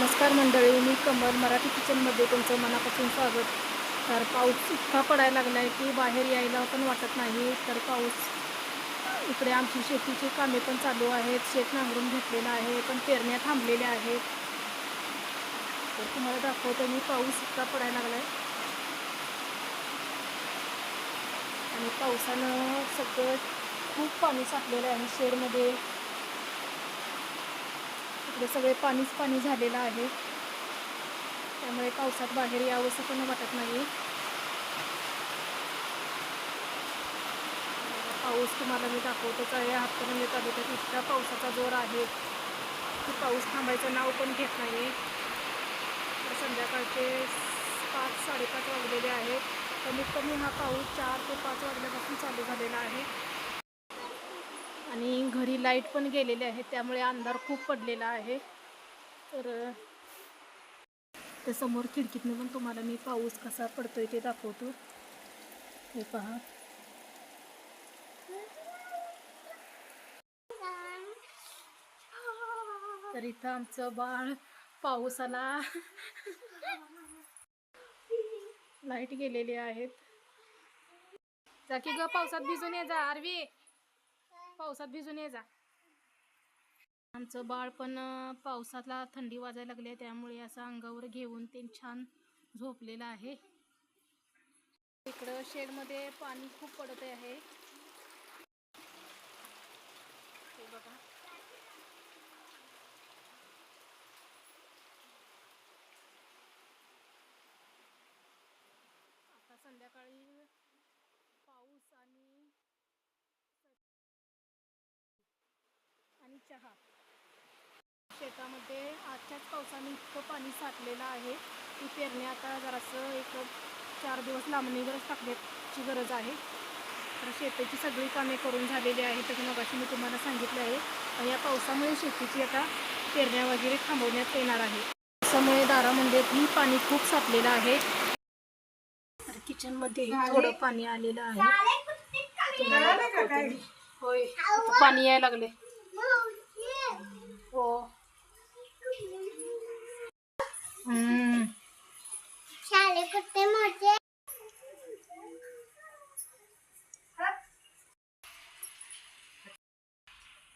नमस्कार मंडळी मी कमल मराठी किचनमध्ये तुमचं मनापासून स्वागत. तर पाऊस इतका पडायला लागला आहे की बाहेर यायला पण वाटत नाही. तर पाऊस इकडे आमची शेतीची कामे पण चालू आहेत. शेत नांगरून घेतलेलं आहे पण पेरण्या थांबलेल्या आहेत. तर तुम्हाला दाखवतो मी पाऊस इतका पडायला लागला आहे आणि पावसानं सगळं खूप पाणी साठलेलं आहे शेडमध्ये इकडे सगळे पाणीच पाणी झालेलं आहे. त्यामुळे पावसात बाहेर यावंसं पण वाटत नाही पाऊस तुम्हाला मी दाखवतोच आहे. हातकणंगले म्हणजे तालुक्यात इतका पावसाचा जोर आहे की पाऊस थांबायचं नाव पण घेत नाही तर संध्याकाळचे पाच साडेपाच वाजलेले आहेत. कमीत कमी हा पाऊस चार ते पाच वाजल्यापासून चालू झालेला आहे. आणि घरी लाइट पण गेलेली आहे त्यामुळे अंधार खूप पडलेला आहे. तर त्या समोर खिडकीतनं पण तुम्हाला मी पाऊस कसा पडतोय ते दाखवतो. हे पहा. तर इथं आमचं बाळ पावसाला लाइट गेलेली आहेत. जा की ग पावसात भिजून ये जा आरवी. पावसात भिजून ये जा. आमचं बाळ पण पावसाला थंडी वाजायला लागली आहे त्यामुळे असं अंगावर घेऊन ते छान झोपलेलं आहे. इकडं शेडमध्ये पाणी खूप पडत आहे हे बघा आता संध्याकाळी पाऊस आणि आणि चहा. शेतामध्ये आजच्याच पावसाने इतकं पाणी साठलेलं आहे की पेरणी आता जरासं एक चार दिवस लांबणीवरच टाकण्याची गरज आहे. तर शेताची सगळी कामे करून झालेली आहे तर मगाशी मी तुम्हाला सांगितलं आहे. आणि या पावसामुळे शेतीची आता पेरण्या वगैरे थांबवण्यात येणार आहे. पावसामुळे दारामध्ये ही पाणी खूप साठलेलं आहे. तर किचनमध्ये थोडं पाणी आलेलं आहे. होय. पाणी यायला लागले हो हम्म. कुठे मोठे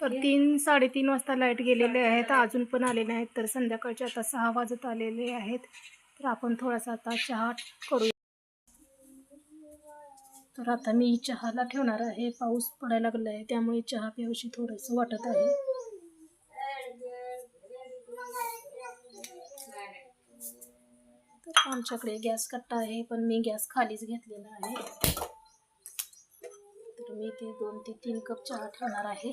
तर तीन साडेतीन वाजता लाइट गेलेले आहेत अजून पण आलेले आहेत. तर संध्याकाळचे आता सहा वाजत आलेले आहेत. तर आपण थोडासा आता चहा करूया. तर आता मी चहाला ठेवणार आहे. पाऊस पडायला लागला आहे त्यामुळे चहा प्यावशी थोडंसं वाटत आहे. आमच्याकडे गॅस कट्टा आहे पण मी गॅस खालीच घेतलेला आहे. तर मी ते दोन ते तीन कप चहा ठेवणार आहे.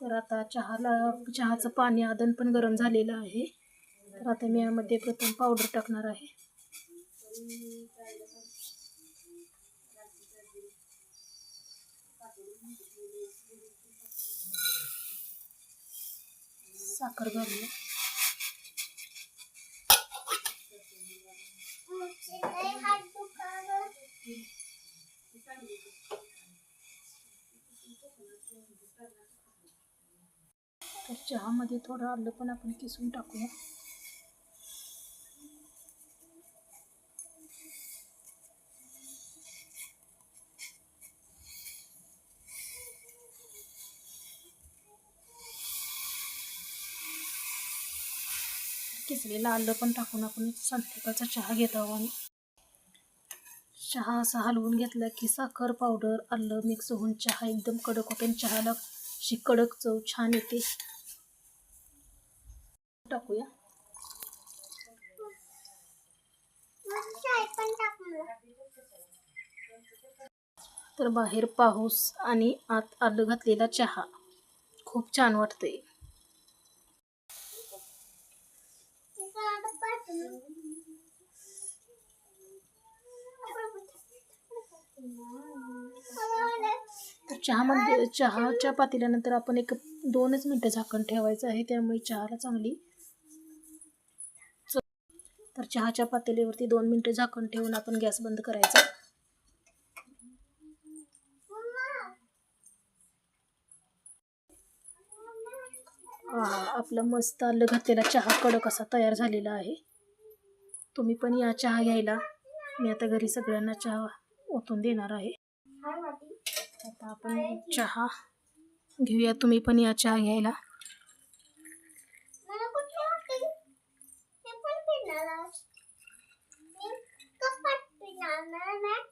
तर आता चहाला चहाचं पाणी आदन पण गरम झालेलं आहे. तर आता मी यामध्ये प्रथम पावडर टाकणार आहे. साखर घालूया तर चहामध्ये थोडं आलं पण आपण किसून टाकूया. किसलेलं आलं पण टाकून आपण संध्याकाळचा चहा घेत आहोत आणि चहा असा हलवून घेतला की साखर पावडर आलं मिक्स होऊन चहा एकदम कडक होते आणि चहाला अशी कडक चव छान येते. टाकूया. तर बाहेर पाऊस आणि आत आलं घातलेला चहा. खूप छान वाटतंय. तर चहामध्ये चहाच्या पातेल्यानंतर आपण एक दोनच मिनटं झाकण ठेवायचं आहे त्यामुळे चहाला चांगली तर चहाच्या पातेलीवरती दोन मिनटं झाकण ठेवून आपण गॅस बंद करायचा. आपला मस्त आलं घातलेला चहा कडक असा तयार झालेला आहे. तुम्ही पण या चहा घ्यायला. मी आता घरी सगळ्यांना चहा ओतून देणार आहे. आता आपण चहा घेऊया. तुम्ही पण या चहा घ्यायला. Max.